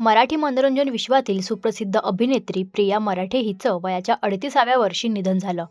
मराठी मनोरंजन विश्वातील सुप्रसिद्ध अभिनेत्री प्रिया मराठे हिचं वयाच्या अडतीसाव्या वर्षी निधन झालं.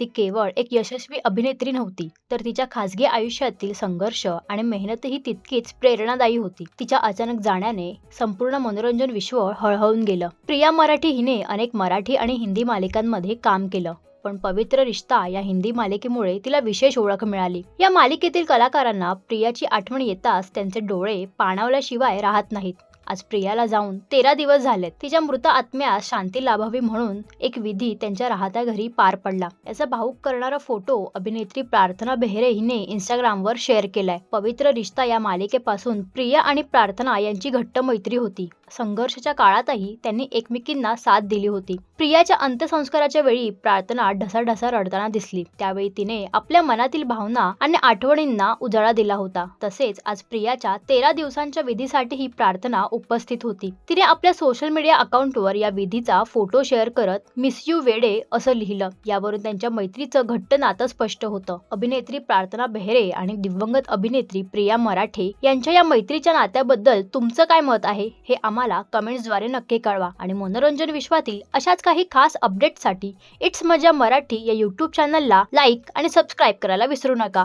ती केवळ एक यशस्वी अभिनेत्री नव्हती तर तिच्या खासगी आयुष्यातील संघर्ष आणि मेहनतही तितकीच प्रेरणादायी होती. तिच्या अचानक जाण्याने संपूर्ण मनोरंजन विश्व हळहळून गेलं. प्रिया मराठी हिने अनेक मराठी आणि हिंदी मालिकांमध्ये काम केलं पण पवित्र रिश्ता या हिंदी मालिकेमुळे तिला विशेष ओळख मिळाली. या मालिकेतील कलाकारांना प्रियाची आठवण येताच त्यांचे डोळे पाणावल्याशिवाय राहत नाहीत. आज प्रियाला जाऊन तेरा दिवस झालेत. तिच्या मृत आत्म्यास शांती लाभावी म्हणून एक विधी त्यांच्या राहत्या घरी पार पडला. याचा भाऊक करणारा फोटो अभिनेत्री प्रार्थना बेहरे हिने इंस्टाग्रामवर शेअर केलाय. पवित्र रिश्ता या मालिकेपासून प्रिया आणि प्रार्थना यांची घट्ट मैत्री होती. संघर्षाच्या काळातही त्यांनी एकमेकींना साथ दिली होती. प्रियाच्या अंत्यसंस्काराच्या वेळी प्रार्थना ढसाढसा रडताना दिसली. त्यावेळी तिने आपल्या मनातील भावना आणि आठवणींना उजाळा दिला होता. तसेच आज प्रियाच्या तेरा दिवसांच्या विधीसाठी ही प्रार्थना उपस्थित होती. तिने आपल्या सोशल मीडिया अकाउंटवर या विधीचा फोटो शेअर करत मिस यू वेडे असं लिहिलं. यावरून त्यांच्या मैत्रीचं घट्ट नातं स्पष्ट होतं. अभिनेत्री प्रार्थना बेहरे आणि दिवंगत अभिनेत्री प्रिया मराठे यांच्या या मैत्रीच्या नात्याबद्दल तुमचं काय मत आहे? हे आम्हाला कमेंट्सद्वारे नक्की कळवा. आणि मनोरंजन विश्वातील अशाच काही खास अपडेटसाठी इट्स मजा मराठी या यूट्यूब चॅनलला लाईक आणि सबस्क्राईब करायला विसरू नका.